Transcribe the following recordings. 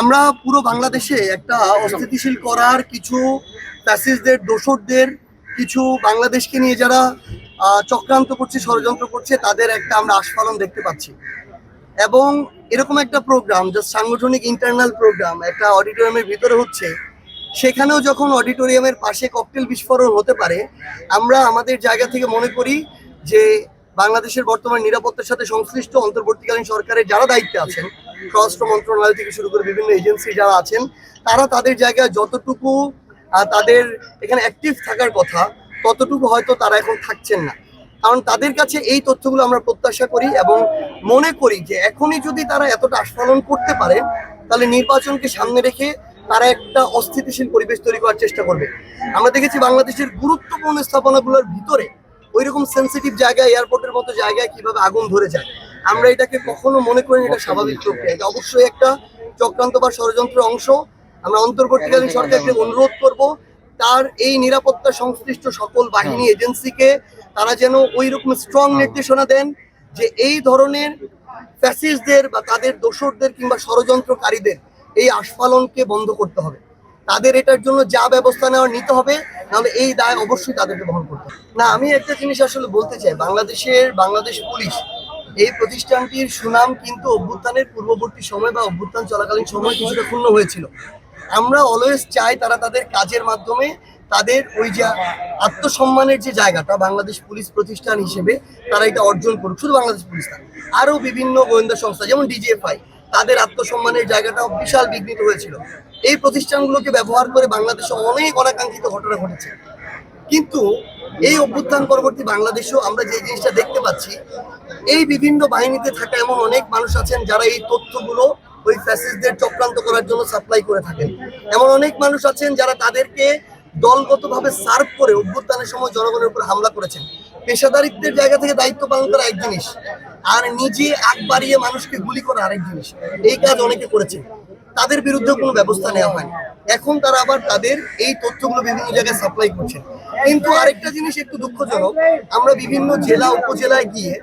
আমরা পুরো বাংলাদেশে একটা অস্থিতিশীল করার কিছু ফ্যাসিস্টদের দোসরদের কিছু বাংলাদেশকে নিয়ে যারা চক্রান্ত করছে, ষড়যন্ত্র করছে, তাদের একটা আমরা আস্ফালন দেখতে পাচ্ছি। এবং এরকম একটা প্রোগ্রাম যে সাংগঠনিক ইন্টারনাল প্রোগ্রাম একটা অডিটোরিয়ামের ভিতরে হচ্ছে, সেখানেও যখন অডিটোরিয়ামের পাশে ককটেল বিস্ফোরণ হতে পারে, আমরা আমাদের জায়গা থেকে মনে করি যে বাংলাদেশের বর্তমান নিরাপত্তার সাথে সংশ্লিষ্ট অন্তর্বর্তীকালীন সরকারের যারা দায়িত্বে আছেন স্বরাষ্ট্র মন্ত্রণালয় থেকে শুরু করে বিভিন্ন এজেন্সি যারা আছেন, তারা তাদের জায়গায় যতটুকু তাদের এখানে অ্যাক্টিভ থাকার কথা, ততটুকু হয়তো তারা এখন থাকছেন না। কারণ তাদের কাছে এই তথ্যগুলো আমরা প্রত্যাশা করি এবং মনে করি যে এখনই যদি তারা এতটা আস্ফালন করতে পারে, তাহলে নির্বাচনকে সামনে রেখে তারা একটা অস্থিতিশীল পরিবেশ তৈরি করার চেষ্টা করবে। আমরা দেখেছি বাংলাদেশের গুরুত্বপূর্ণ স্থাপনাগুলোর ভিতরে ওই রকম সেন্সিটিভ জায়গায় এয়ারপোর্টের মতো জায়গায় কীভাবে আগুন ধরে যায়। আমরা এটাকে কখনো মনে করি না এটা স্বাভাবিক প্রক্রিয়া। এটা অবশ্যই একটা চক্রান্ত বা ষড়যন্ত্রের অংশ। আমরা অন্তর্বর্তীকালীন সরকারকে অনুরোধ করব তার এই নিরাপত্তা সংশ্লিষ্ট সকল বাহিনী এজেন্সিকে তারা যেন ওই রকম স্ট্রং নির্দেশনা দেন যে এই ধরনের ফ্যাসিস্টদের বা তাদের দোসরদের কিংবা ষড়যন্ত্রকারীদের এই আস্ফালনকে বন্ধ করতে হবে। তাদের এটার জন্য যা ব্যবস্থা নেওয়া নিতে হবে নাহলে এই দায় অবশ্যই তাদেরকে বহন করতে হবে। না আমি একটা জিনিস আসলে বলতে চাই। বাংলাদেশের বাংলাদেশ পুলিশ এই প্রতিষ্ঠানটির সুনাম কিন্তু অভ্যুত্থানের পূর্ববর্তী সময় বা অভ্যুত্থান চলাকালীন সময় কিছুটা ক্ষুণ্ণ হয়েছিল। আমরা অলওয়েজ চাই তারা তাদের কাজের মাধ্যমে তাদের ওই যে আত্মসম্মানের যে জায়গাটা বাংলাদেশ পুলিশ প্রতিষ্ঠান হিসেবে তারা এটা অর্জন করুক, শুধু বাংলাদেশ পুলিশ না, আরও বিভিন্ন গোয়েন্দা সংস্থা যেমন ডিজিএফআই তাদের আত্মসম্মানের জায়গাটা বিশাল বিঘ্নিত হয়েছিল। এই প্রতিষ্ঠানগুলোকে ব্যবহার করে বাংলাদেশে অনেক অনাকাঙ্ক্ষিত ঘটনা ঘটেছে। কিন্তু এই অভ্যুত্থান পরবর্তী বাংলাদেশেও আমরা যে জিনিসটা দেখতে পাচ্ছি, এই বিভিন্ন বাহিনীতে থাকা এমন অনেক মানুষ আছেন যারা এই তথ্যগুলো ওই ফ্যাসিস্টদের চক্রান্ত করার জন্য সাপ্লাই করে থাকেন। এমন অনেক মানুষ আছেন যারা তাদেরকে দলগতভাবে সার্ভ করে অভ্যুত্থানের সময় জনগণের উপর হামলা করেছেন। পেশাদারিত্বের জায়গা থেকে দায়িত্ব পালন করা এক জিনিস, আর নিজে আগ বাড়িয়ে মানুষকে গুলি করা আরেক জিনিস। এই কাজ অনেকে করেছেন। তাদের বিরুদ্ধে কোনো ব্যবস্থা নেওয়া হয়নি। এখন তারা আবার তাদের এই তথ্যগুলো বিভিন্ন জায়গায় সাপ্লাই করছেন। কিন্তু আরেকটা জিনিস একটু দুঃখজনক, আমরা বিভিন্ন জেলা, উপজেলায় গিয়ে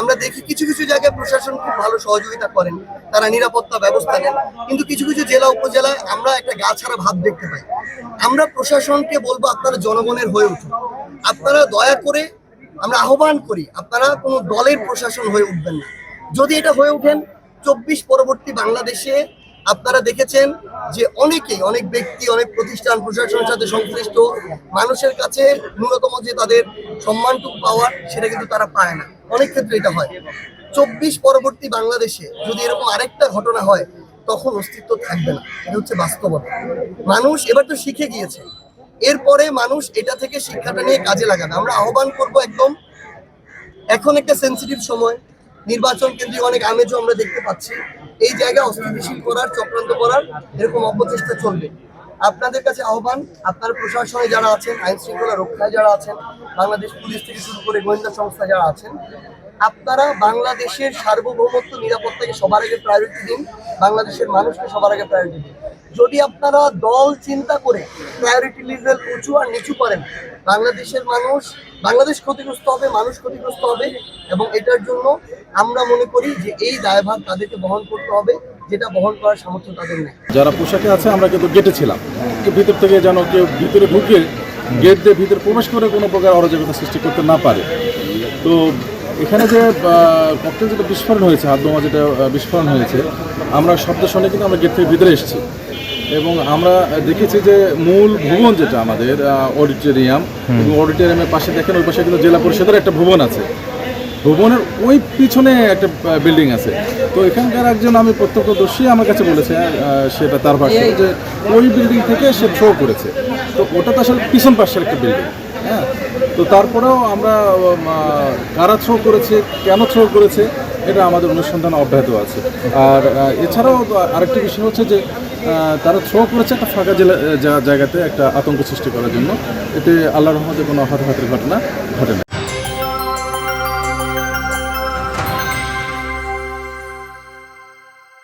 আমরা দেখি কিছু কিছু জায়গায় প্রশাসন খুব ভালো সহযোগিতা করেন, তারা নিরাপত্তা ব্যবস্থা নেন, কিন্তু কিছু কিছু জেলা, উপজেলায় আমরা একটা গা ছাড়া ভাব দেখতে পাই। আমরা প্রশাসনকে বলব আপনারা জনগণের হয়ে উঠুন। আপনারা দয়া করে আমরা আহ্বান করি, আপনারা কোনো দলের প্রশাসন হয়ে উঠবেন না। যদি এটা হয়ে ওঠেন, চব্বিশ পরবর্তী বাংলাদেশে আপনারা দেখেছেন যে অনেকেই, অনেক ব্যক্তি, অনেক প্রতিষ্ঠান, প্রশাসনের সাথে সংশ্লিষ্ট মানুষের কাছে ন্যূনতম যে তাদের সম্মানটুকু পাওয়ার, সেটা কিন্তু তারা পায় না। অনেক ক্ষেত্রে এটা হয়। চব্বিশ পরবর্তী বাংলাদেশে যদি এরকম আরেকটা ঘটনা হয়, তখন অস্তিত্ব থাকবে না। এটা হচ্ছে বাস্তবতা। মানুষ এবার তো শিখে গিয়েছে। এরপরে মানুষ এটা থেকে শিক্ষাটা নিয়ে কাজে লাগাবে। আমরা আহ্বান করব একদম, এখন একটা সেন্সিটিভ সময়। নির্বাচন কেন্দ্রিক অনেক আমেজও আমরা দেখতে পাচ্ছি। এই জায়গায় অস্থিতিশীল করার, চক্রান্ত করার এরকম অপচেষ্টা চলবে। আপনাদের কাছে আহ্বান, আপনার প্রশাসনে যারা আছেন, আইন শৃঙ্খলা রক্ষায় যারা আছেন, বাংলাদেশ পুলিশ থেকে শুরু করে গোয়েন্দা সংস্থা যারা আছেন, আপনারা বাংলাদেশের সার্বভৌমত্ব, নিরাপত্তাকে সবার আগে প্রায়োরিটি দিন, বাংলাদেশের মানুষকে সবার আগে প্রায়োরিটি দিন। যদি আপনারা দল চিন্তা করে প্রায়োরিটি লেভেল উঁচু আর নিচু করেন, বাংলাদেশের মানুষ, বাংলাদেশ ক্ষতিগ্রস্ত হবে, মানুষ ক্ষতিগ্রস্ত হবে এবং এটার জন্য আমরা মনে করি যে এই দায়ভার তাদেরকে বহন করতে হবে, যেটা বহন করার সামর্থ্য তাদের নেই। যারা পোশাকে আছে, আমরা কিন্তু গেটে ছিলাম। ভিতর থেকে যেন কেউ ভিতরে ঢুকে গেট দিয়ে ভিতরে প্রবেশ করে কোনো প্রকার অরাজকতা সৃষ্টি করতে না পারে। তো এখানে যে ককটেল যেটা বিস্ফোরণ হয়েছে, হাত যেটা বিস্ফোরণ হয়েছে, আমরা শব্দ শুনে কিন্তু আমরা গেট থেকে ভিতরে এসেছি। এবং আমরা দেখেছি যে মূল ভবন যেটা আমাদের অডিটোরিয়াম এবং অডিটোরিয়ামের পাশে দেখেন ওই পাশে কিন্তু জেলা পরিষদের একটা ভবন আছে। ভবনের ওই পিছনে একটা বিল্ডিং আছে। তো এখানকার একজন আমি প্রত্যক্ষদর্শী আমার কাছে বলেছে সেটা তার ভাষা যে ওই বিল্ডিং থেকে সে থ্রো করেছে। তো ওটা তো আসলে পিছন পাশের একটা বিল্ডিং হ্যাঁ? তো তারপরেও আমরা কারা থ্রো করেছে কেন থ্রো করেছে এটা আমাদের অনুসন্ধান অব্যাহত আছে। আর এছাড়াও আরেকটি বিষয় হচ্ছে যে তারা থ্রো করেছে একটা ফাঁকা জেলা জায়গাতে একটা আতঙ্ক সৃষ্টি করার জন্য। এতে আল্লাহ রহমতে কোনো হতাহতের ঘটনা, ঘটে